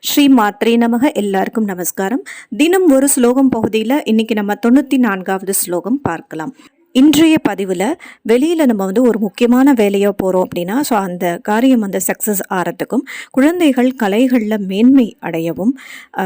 ஸ்ரீ மாத்ரே நமக எல்லாருக்கும் நமஸ்காரம். தினம் ஒரு ஸ்லோகம் பகுதியில் இன்னைக்கு நம்ம தொண்ணூற்றி நான்காவது ஸ்லோகம் பார்க்கலாம். இன்றைய பதிவில் வெளியில் நம்ம வந்து ஒரு முக்கியமான வேலையாக போகிறோம் அப்படின்னா ஸோ அந்த காரியம் வந்து சக்ஸஸ் ஆகிறதுக்கும் குழந்தைகள் கலைகளில் மேன்மை அடையவும்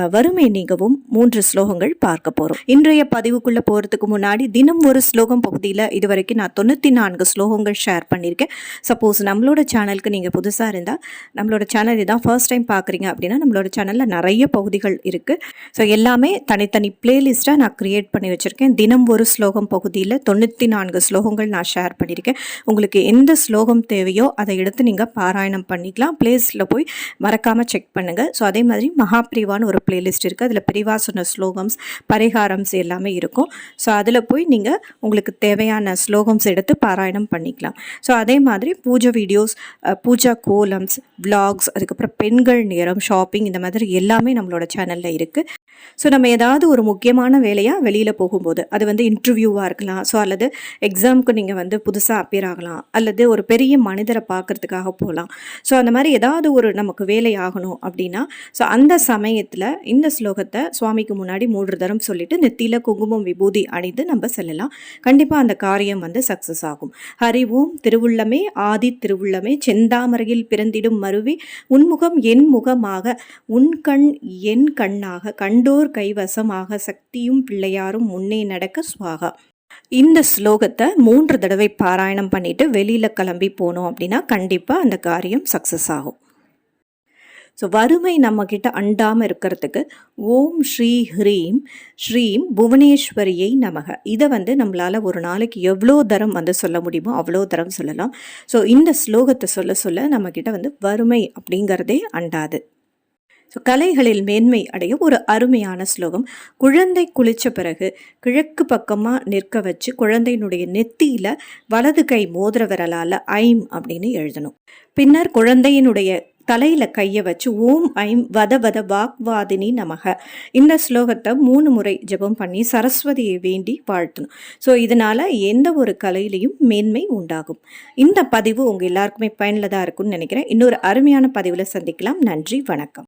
வறுமை நீங்கவும் மூன்று ஸ்லோகங்கள் பார்க்க போகிறோம் இன்றைய பதிவுக்குள்ளே போகிறதுக்கு முன்னாடி தினம் ஒரு ஸ்லோகம் பகுதியில் இது வரைக்கும் நான் தொண்ணூற்றி நான்கு ஸ்லோகங்கள் ஷேர் பண்ணியிருக்கேன் சப்போஸ் நம்மளோட சேனலுக்கு நீங்கள் புதுசாக இருந்தால் நம்மளோட சேனல் இதான் ஃபர்ஸ்ட் டைம் பார்க்குறீங்க அப்படின்னா நம்மளோட சேனலில் நிறைய பகுதிகள் இருக்குது ஸோ எல்லாமே தனித்தனி பிளேலிஸ்ட்டாக நான் க்ரியேட் பண்ணி வச்சுருக்கேன். தினம் ஒரு ஸ்லோகம் பகுதியில் தொண்ணூற்றி நான்கு ஸ்லோகங்கள் நான் ஷேர் பண்ணியிருக்கேன். உங்களுக்கு எந்த ஸ்லோகம் தேவையோ அதை எடுத்து நீங்கள் பாராயணம் பண்ணிக்கலாம். பிளேஸில் போய் மறக்காமல் செக் பண்ணுங்கள் ஸோ அதே மாதிரி மகாபிரிவான்னு ஒரு பிளேலிஸ்ட் இருக்குது அதில் பிரிவா சொன்ன ஸ்லோகம்ஸ் பரிகாரம்ஸ் எல்லாமே இருக்கும். ஸோ அதில் போய் நீங்கள் உங்களுக்கு தேவையான ஸ்லோகம்ஸ் எடுத்து பாராயணம் பண்ணிக்கலாம். ஸோ அதே மாதிரி பூஜை வீடியோஸ் பூஜா கோலம்ஸ் விலாக்ஸ் அதுக்கப்புறம் பெண்கள் நேரம் ஷாப்பிங் இந்த மாதிரி எல்லாமே நம்மளோட சேனலில் இருக்குது ஸோ நம்ம ஏதாவது ஒரு முக்கியமான வேலையாக வெளியில் போகும்போது அது வந்து இன்டர்வியூவாக இருக்கலாம். ஸோ அல்லது எக்ஸாமுக்கு நீங்கள் வந்து புதுசாக அப்பியர் ஆகலாம். அல்லது ஒரு பெரிய மனிதரை பார்க்கறதுக்காக போகலாம். ஸோ அந்த மாதிரி ஏதாவது ஒரு நமக்கு வேலை ஆகணும் அப்படின்னா ஸோ அந்த சமயத்தில் இந்த ஸ்லோகத்தை சுவாமிக்கு முன்னாடி மூன்று தரம் சொல்லிட்டு நெத்தியில் குங்குமம் விபூதி அணிந்து நம்ம செல்லலாம். கண்டிப்பாக அந்த காரியம் வந்து சக்ஸஸ் ஆகும். ஹரி ஓம் திருவுள்ளமே ஆதி திருவுள்ளமே செந்தாமரையில் பிறந்திடும் மருவி உன்முகம் என் முகமாக உன் கண் என் கண்ணாக கண்டோர் கைவசமாக சக்தியும் பிள்ளையாரும் முன்னே நடக்க சுவாகா. இந்த ஸ்லோகத்தை மூன்று தடவை பாராயணம் பண்ணிட்டு வெளியில் கிளம்பி போனோம் அப்படின்னா கண்டிப்பாக அந்த காரியம் சக்ஸஸ் ஆகும். ஸோ வறுமை நம்மக்கிட்ட அண்டாமல் இருக்கிறதுக்கு ஓம் ஸ்ரீ ஹ்ரீம் ஸ்ரீம் புவனேஸ்வரியை நமக. இதை வந்து நம்மளால் ஒரு நாளைக்கு எவ்வளோ தரம் வந்து சொல்ல முடியுமோ அவ்வளோ தரம் சொல்லலாம். ஸோ இந்த ஸ்லோகத்தை சொல்ல சொல்ல நம்மக்கிட்ட வந்து வறுமை அப்படிங்கிறதே அண்டாது. ஸோ கலைகளில் மேன்மை அடைய ஒரு அருமையான ஸ்லோகம். குழந்தை குளித்த பிறகு கிழக்கு பக்கமாக நிற்க வச்சு குழந்தையினுடைய நெத்தியில் வலது கை மோதிர விரலால் ஐம் அப்படின்னு எழுதணும். பின்னர் குழந்தையினுடைய தலையில் கையை வச்சு ஓம் ஐம் வத வத வாக்வாதினி நமக. இந்த ஸ்லோகத்தை மூணு முறை ஜெபம் பண்ணி சரஸ்வதியை வேண்டி வாழ்த்தணும். ஸோ இதனால் எந்த ஒரு கலையிலையும் மேன்மை உண்டாகும். இந்த பதிவு உங்கள் எல்லாருக்குமே பயனுள்ளதாக இருக்கும்னு நினைக்கிறேன். இன்னொரு அருமையான பதிவில் சந்திக்கலாம். நன்றி வணக்கம்.